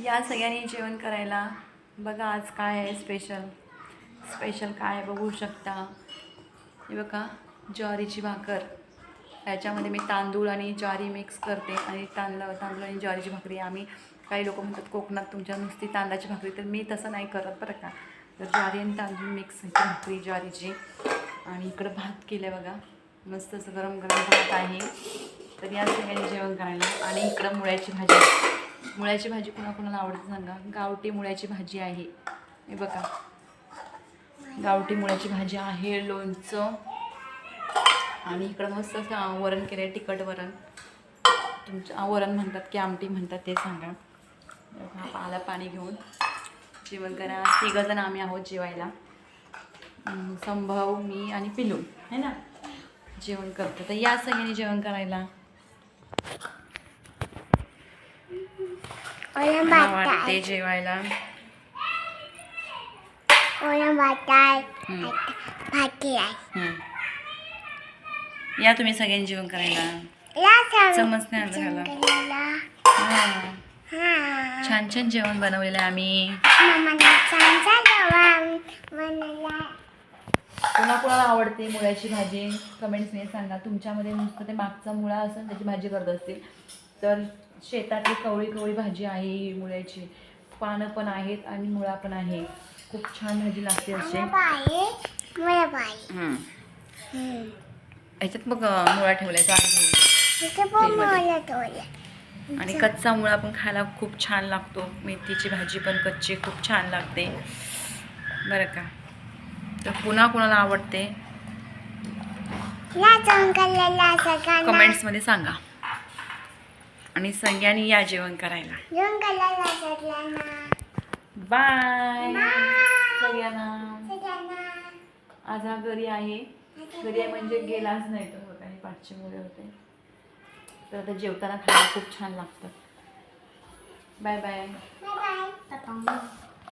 या सगळ्यांनी जेवण करायला. बघा आज काय आहे स्पेशल स्पेशल काय आहे बघू शकता. हे बघा ज्वारीची भाकर. याच्यामध्ये मी तांदूळ आणि ज्वारी मिक्स करते आणि तांदळ तांदूळ आणि ज्वारीची भाकरी. आम्ही काही लोक म्हणतात कोकणात तुमच्या नुसती तांदळाची भाकरी. तर मी तसं नाही करत बरं का. तर ज्वारी आणि तांदूळ मिक्स भाकरी ज्वारीची. आणि इकडं भात केलं बघा. मस्त असं गरम गरम भात आहे. तर या सगळ्यांनी जेवण करायला. आणि इकडं मुळ्याची भाजी. मुळ्याची भाजी कोणाकोणाला आवडते सांगा? गावठी मुळ्याची भाजी आहे. हे बघा. गावठी मुळ्याची भाजी आहे लोणचं आणि इकडं मस्त असं वरण केलं आहे तिखट वरण. तुमचं वरण म्हणतात की आमटी म्हणतात ते सांगा. आला पाणी घेऊन जेवण करा. तिघंजण आम्ही आहोत जेवायला. संभव मी आणि पिलू. है ना? जेवण करतो. तर या सगळ्यांनी जेवण करायला. वाटते जेवायला. या तुम्ही सगळ्यांनी जेवण करायला चमच नाही छान छान जेवण बनवलेलं आहे आम्ही बनवला कोणाकोणाला आवडते मुळ्याची भाजी? कमेंट्सने सांगा. तुमच्यामध्ये नुसतं ते मागचा मुळा असेल त्याची भाजी करत असतील. तर शेतातली कवळी कवळी भाजी आहे मुळ्याची. पानं पण आहेत आणि मुळा पण आहे. खूप छान भाजी लागते असे. याच्यात मग मुळा ठेवलाय चांगला घेऊन. इथे पण मला ठेवलं आणि कच्चा मुळा पण खायला खूप छान लागतो. मेथीची भाजी पण कच्ची खूप छान लागते. बरं का? तर पुन्हा कोणाला आवडते? कमेंट्समध्ये सांगा. आणि सगळ्यांनी या जेवण करायला. बाय. सगळ्यांना. आज हा घरी आहे. घरी आहे म्हणजे गेलाच नाही तो बघा हे पाचशे मुले होते. तर आता जेवताना खायला खूप छान लागतं. Bye bye